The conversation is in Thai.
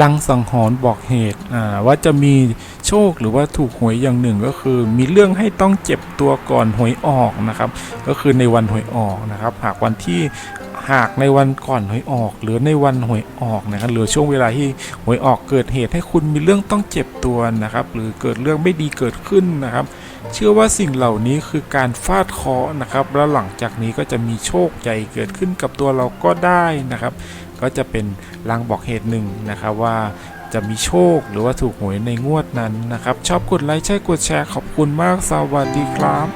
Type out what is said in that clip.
ลังสังหรณ์บอกเหตุว่าจะมีโชคหรือว่าถูกหวยอย่างหนึ่งก็คือ มีเรื่องให้ต้องเจ็บตัวก่อนหวยออกนะครับ ก็คือในวันหวยออกนะครับ หากวันที่หากในวันก่อนหวยออก หรือในวันหวยออกนะครับหรือช่วงเวลาที่หวยออกเกิดเหตุให้คุณมีเรื่องต้องเจ็บตัวนะครับ หรือเกิดเรื่องไม่ดีเกิดขึ้นนะครับ เชื่อว่าสิ่งเหล่านี้คือการฟาดเคาะนะครับ แล้วหลังจากนี้ก็จะมีโชคใหญ่เกิดขึ้นกับตัวเราก็ได้นะครับ ก็จะเป็นลางบอกเหตุหนึ่งนะครับว่าจะมีโชคหรือว่าถูกหวยในงวดนั้นนะครับ ชอบกดไลค์ใช่กดแชร์ขอบคุณมากสวัสดีครับ